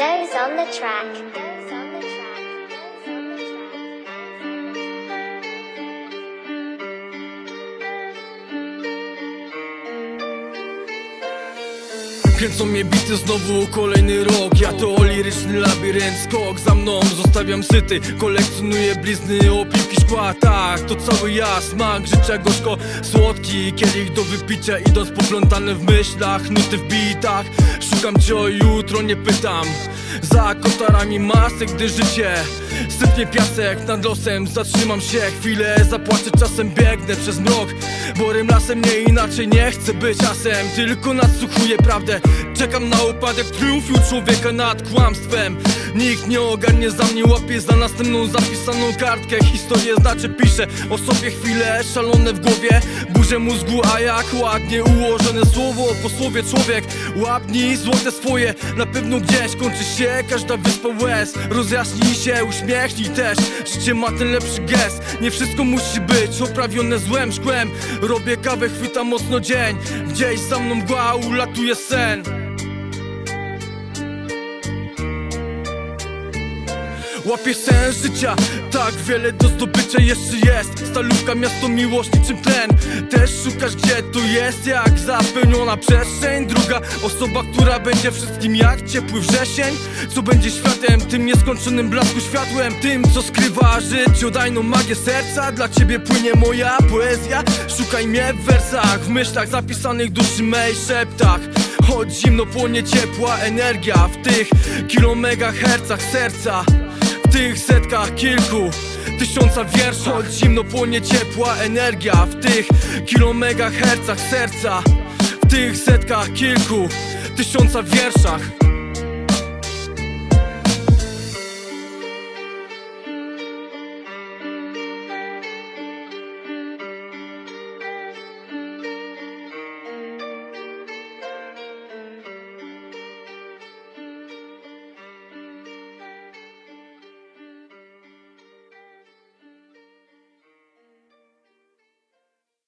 Doze on the track. Kręcą mnie bity znowu kolejny rok Ja to liryczny labirynt, skok za mną Zostawiam syty, kolekcjonuję blizny Opiłki tak, to cały ja Smak życia gorzko, słodki Kielich do wypicia, idąc poplątany w myślach Nuty w bitach, szukam cię o jutro, nie pytam. Za kotarami masy, gdy życie Sypnie piasek nad losem, zatrzymam się chwilę Zapłaczę czasem, biegnę przez mrok. Borym lasem nie inaczej, nie chcę być asem. Tylko nadsłuchuję prawdę. Czekam na upadek triumfu człowieka nad kłamstwem. Nikt nie ogarnie za mnie, łapie za następną zapisaną kartkę. Historię znaczy piszę o sobie chwile szalone w głowie? Burzę mózgu, a jak ładnie ułożone słowo Po słowie człowiek, łapnij złote swoje Na pewno gdzieś kończy się każda wyspa łez. Rozjaśnij się, uśmiechnij też Życie ma ten lepszy gest. Nie wszystko musi być oprawione złem szkłem. Robię kawę, chwytam mocno dzień. Gdzieś za mną mgła, ulatuje sen Łapię sens życia, tak wiele do zdobycia jeszcze jest. Stalówka, miasto miłości, czym tlen? Też szukasz gdzie tu jest, jak zapełniona przestrzeń. Druga osoba, która będzie wszystkim jak ciepły wrzesień. Co będzie światem, tym nieskończonym blasku światłem. Tym, co skrywa życiodajną magię serca. Dla ciebie płynie moja poezja. Szukaj mnie w wersach, w myślach zapisanych duszy mej szeptach. Choć zimno płonie ciepła energia W tych kilomegahercach serca tych setkach kilku. Tysiąca wierszy Choć zimno płonie ciepła energia. W tych kilomegahercach serca W tych setkach kilku Tysiąca wierszach